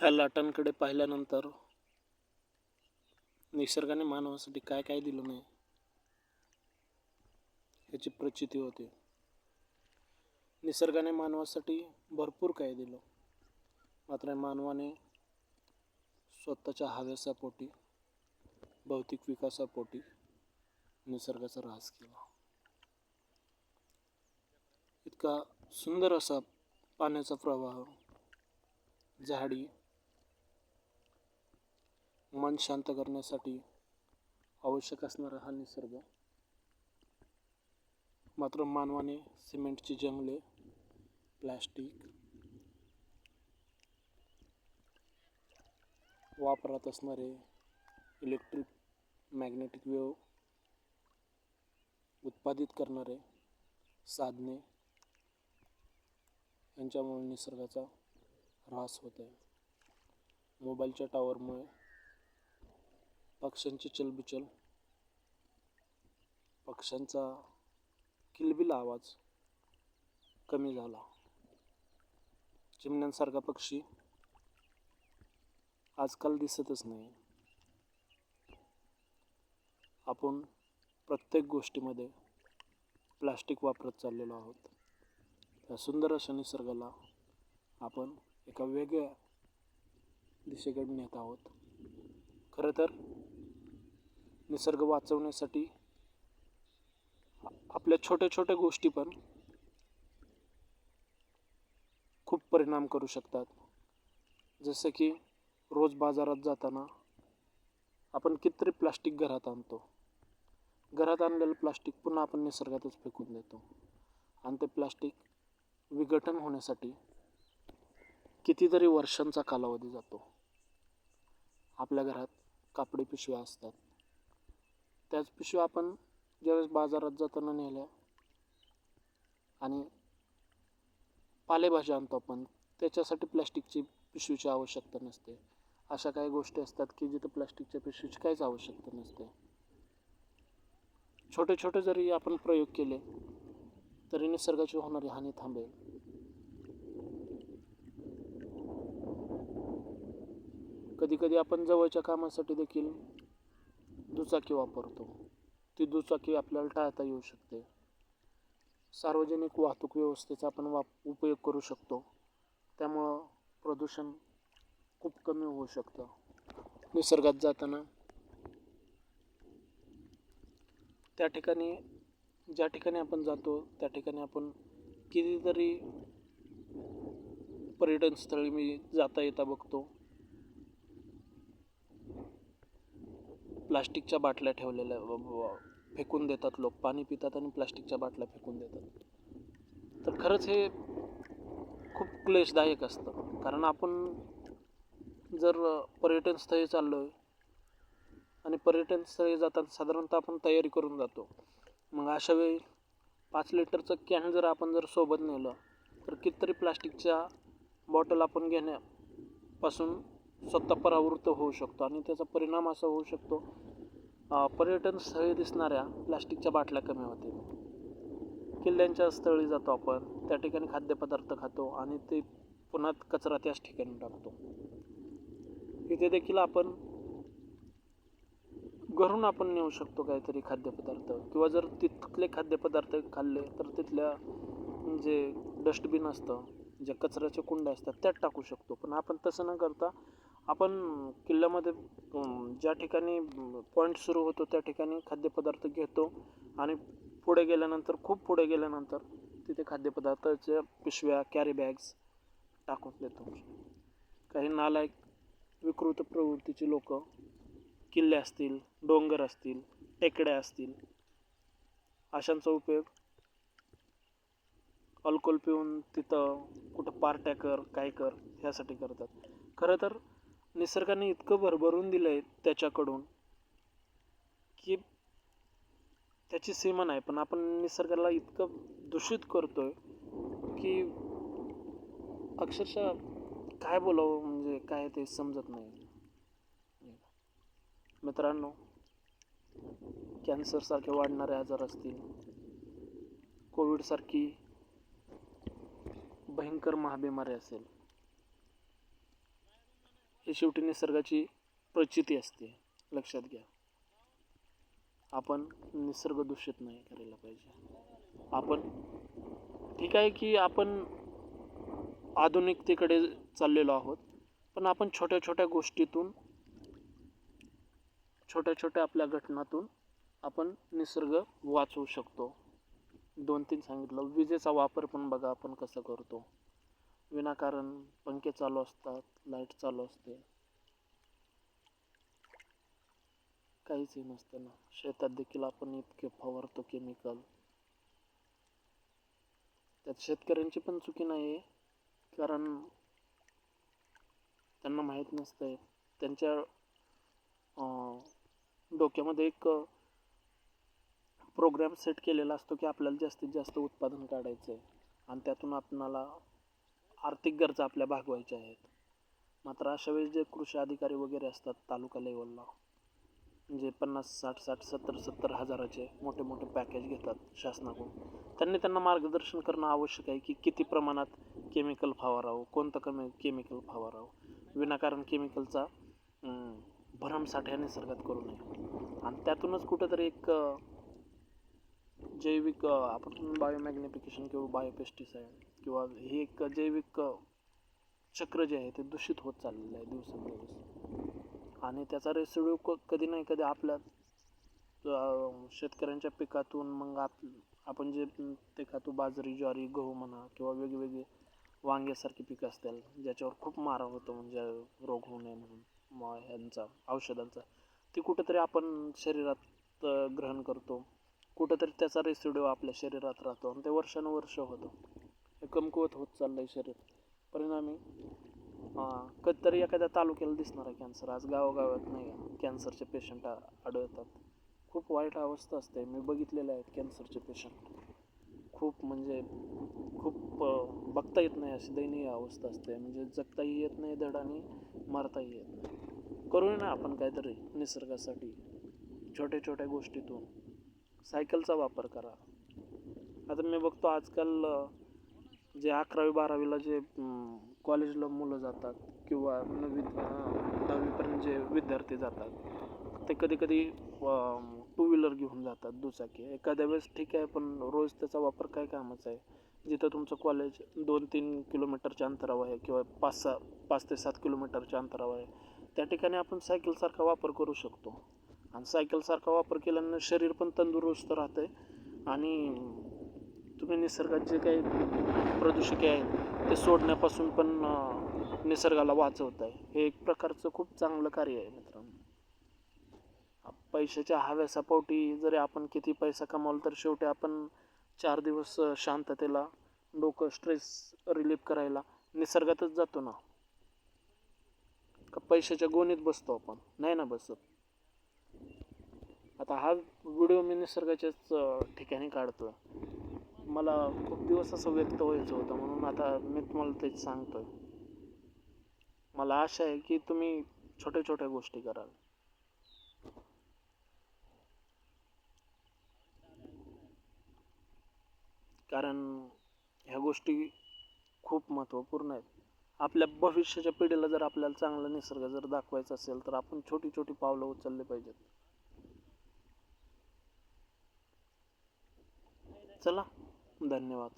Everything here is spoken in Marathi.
ह्या लाटांकडे पाहिल्यानंतर निसर्गाने मानवासाठी काय काय दिलं नाही याची प्रचिती होते. निसर्गाने मानवासाठी भरपूर काय दिलं. मात्र मानवाने स्वतःच्या हव्यासापोटी भौतिक विकासापोटी निसर्गाचा ऱ्हास केला. इतका सुंदर असा पाण्याचा प्रवाह झाडी मन शांत करण्यासाठी आवश्यक असणारा हा निसर्ग. मात्र मानवाने सिमेंटची जंगले प्लॅस्टिक वापरात असणारे इलेक्ट्रिक मॅग्नेटिक वेव उत्पादित करणारे साधने यांच्यामुळे निसर्गाचा ऱ्हास होत आहे मोबाईलच्या टावरमुळे पक्ष्यांची चलबिचल पक्ष्यांचा किलबिल आवाज कमी झाला. चिमण्यांसारखा पक्षी आजकाल दिसतच नाही. आपण प्रत्येक गोष्टीमध्ये प्लास्टिक वापरत चाललेलो आहोत. त्या सुंदर अशा निसर्गाला आपण एका वेगळ्या दिशेकडे नेत आहोत. खरं तर निसर्ग वाचवण्यासाठी आपल्या छोट्या छोट्या गोष्टी पण खूप परिणाम करू शकतात. जसं की रोज बाजारात जाताना आपण कितीतरी प्लास्टिक घरात आणतो. घरात आणलेलं प्लास्टिक पुन्हा आपण निसर्गातच फेकून देतो. आणि ते प्लास्टिक विघटन होण्यासाठी कितीतरी वर्षांचा कालावधी जातो. आपल्या घरात कापडी पिशव्या असतात. त्याच पिशव्या आपण ज्यावेळेस बाजारात जाताना नेल्या आणि पालेभाज्या आणतो आपण त्याच्यासाठी प्लॅस्टिकची पिशवीची आवश्यकता नसते. अशा काही गोष्टी असतात की जिथं प्लॅस्टिकच्या पिशवीची काहीच आवश्यकता नसते. छोटे छोटे जरी आपण प्रयोग केले तरी निसर्गाची होणारी हानी थांबेल. कधी कधी आपण जवळच्या कामासाठी देखील दुचाकी वापरतो. ती दुचाकी आपल्याला टाळता येऊ शकते. सार्वजनिक वाहतूक व्यवस्थेचा आपण वाप उपयोग करू शकतो. त्यामुळं प्रदूषण खूप कमी होऊ शकतं. निसर्गात जाताना त्या ठिकाणी ज्या ठिकाणी आपण जातो त्या ठिकाणी आपण कितीतरी पर्यटन स्थळी मी जाता येता बघतो. प्लास्टिकच्या बाटल्या ठेवलेल्या फेकून देतात लोक. पाणी पितात आणि प्लास्टिकच्या बाटल्या फेकून देतात. तर खरंच हे खूप क्लेशदायक असतं. कारण आपण जर पर्यटन स्थळी चाललो आहे आणि पर्यटन स्थळी जाताना साधारणतः आपण तयारी करून जातो. मग अशा वेळी पाच लिटरचं कॅन जर आपण जर सोबत नेलं तर कितीतरी प्लास्टिकच्या बॉटल आपण घेण्यापासून स्वतः परावृत्त होऊ शकतो आणि त्याचा परिणाम असा होऊ शकतो पर्यटन स्थळी दिसणाऱ्या प्लास्टिकच्या बाटल्या कमी होतील. किल्ल्यांच्या स्थळी जातो आपण त्या ठिकाणी खाद्यपदार्थ खातो आणि ते पुन्हा कचरा त्याच ठिकाणी टाकतो. इथे देखील आपण घरून आपण नेऊ शकतो काहीतरी खाद्यपदार्थ किंवा जर तिथले खाद्यपदार्थ खाल्ले तर तिथल्या जे डस्टबिन असतं ज्या कचऱ्याच्या कुंड्या असतात त्यात टाकू शकतो. पण आपण तसं न करता आपण किल्ल्यामध्ये ज्या ठिकाणी पॉईंट सुरू होतो त्या ठिकाणी खाद्यपदार्थ घेतो आणि पुढे गेल्यानंतर खूप पुढे गेल्यानंतर तिथे खाद्यपदार्थाच्या पिशव्या कॅरी बॅग्स टाकून देतो. काही नालायक विकृत प्रवृत्तीची लोक किल्ले असतील डोंगर असतील टेकड्या असतील अशांचा उपयोग अल्कोहोल पिऊन तिथं कुठं पार्ट्या कर काय कर ह्यासाठी करतात. खरं तर निसर्गाने इतकं भरभरून दिलं आहे त्याच्याकडून की त्याची सीमा नाही. पण आपण निसर्गाला इतकं दूषित करतो आहे की अक्षरशः काय बोलावं म्हणजे काय ते समजत नाही. मित्रांनो कॅन्सरसारखे वाढणारे आजार असतील कोविडसारखी भयंकर महाबिमारी असेल ही शेवटी निसर्गाची प्रचिती असते. लक्षात घ्या. आपण निसर्ग दूषित नाही करायला पाहिजे. आपण ठीक आहे की आपण आधुनिकतेकडे चाललेलो आहोत पण आपण छोट्या छोट्या गोष्टीतून छोट्या छोट्या आपल्या घटनातून आपण निसर्ग वाचवू शकतो. दोन तीन सांगितलं. विजेचा वापर पण बघा आपण कसा करतो. विनाकारण पंखे चालू असतात लाइट चालू असते. काहीचही नसतं ना शेतात देखील आपण इतके फवारतो केमिकल त्यात शेतकऱ्यांची पण चुकी नाही आहे कारण त्यांना माहीत नसतंय. त्यांच्या डोक्यामध्ये एक प्रोग्राम सेट केलेला असतो की आपल्याला जास्तीत जास्त उत्पादन काढायचं आहे आणि त्यातून आपणाला आर्थिक गरजा आपल्या भागवायच्या आहेत. मात्र अशा वेळेस जे कृषी अधिकारी वगैरे असतात तालुका लेवलला जे पन्नास साठ साठ सत्तर सत्तर हजाराचे मोठे मोठे पॅकेज घेतात शासनाकडून त्यांनी त्यांना मार्गदर्शन करणं आवश्यक आहे की किती प्रमाणात केमिकल फवारावं कोणतं कमी केमिकल फवारावं. विनाकारण केमिकलचा भरमसाठ्या या निसर्गात करू नये. आणि त्यातूनच कुठंतरी एक जैविक आपण बायोमॅग्निफिकेशन किंवा बायोपेस्टिसाईड किंवा हे एक जैविक चक्र जे आहे ते दूषित होत चाललेलं आहे दिवसेंदिवस. आणि त्याचा रेसिड्यू क कधी नाही कधी आपल्या शेतकऱ्यांच्या पिकातून मग आप आपण जे ते खातो बाजरी ज्वारी गहू म्हणा किंवा वेगवेगळे वांग्यासारखी पिकं असतील ज्याच्यावर खूप मारा होतो म्हणजे रोग होऊ नये म्हणून मग ह्यांचा औषधांचा ती कुठंतरी आपण शरीरात ग्रहण करतो. कुठंतरी त्याचा रेसिड्यू आपल्या शरीरात राहतो आणि ते वर्षानुवर्ष होतं. हे कमकुवत होत चाललं आहे शरीर. परिणामी कधीतरी एखाद्या तालुक्याला दिसणार आहे कॅन्सर आज गावागावात नाही कॅन्सरचे पेशंट आढळतात. खूप वाईट अवस्था असते. मी बघितलेले आहेत कॅन्सरचे पेशंट खूप म्हणजे खूप बघता येत नाही अशी दयनीय अवस्था असते. म्हणजे जगताही येत नाही धड आणि मरताही येत नाही. करूया ना आपण काहीतरी निसर्गासाठी छोट्या छोट्या गोष्टीतून. सायकलचा वापर करा. आता मी बघतो आजकाल जे अकरावी बारावीला जे कॉलेजला मुलं जातात किंवा नववी दहावीपर्यंत जे विद्यार्थी जातात ते कधी कधी टू व्हीलर घेऊन जातात दुचाकी. एखाद्या वेळेस ठीक आहे पण रोज त्याचा वापर काय कामाचा आहे? जिथं तुमचं कॉलेज दोन तीन किलोमीटरच्या अंतरावर आहे किंवा पाच सहा पाच ते सात किलोमीटरच्या अंतरावर आहे त्या ठिकाणी आपण सायकलसारखा वापर करू शकतो. आणि सायकलसारखा वापर केल्यानं शरीर पण तंदुरुस्त राहतंय. आणि तुम्ही निसर्गात जे काही प्रदूषके आहेत ते सोडण्यापासून पण निसर्गाला वाचवत आहे हे एक प्रकारचं खूप चांगलं कार्य आहे मित्रांनो. पैशाच्या हव्यासापोटी जरी आपण किती पैसा कमावला तर शेवटी आपण चार दिवस शांततेला डोकं स्ट्रेस रिलीफ करायला निसर्गातच जातो ना. का पैशाच्या गोणीत बसतो आपण. नाही ना बसत. आता हा व्हिडिओ मी निसर्गाच्याच ठिकाणी काढतो मला खूप दिवस असं व्यक्त व्हायचं होतं म्हणून आता मी तुम्हाला तेच सांगतोय. मला आशा आहे की तुम्ही छोट्या छोट्या गोष्टी कराल. कारण ह्या गोष्टी खूप महत्त्वपूर्ण आहेत. आपल्या भविष्याच्या पिढीला जर आपल्याला चांगला निसर्ग जर दाखवायचा असेल तर आपण छोटी छोटी पावलं उचलली पाहिजेत. चला धन्यवाद.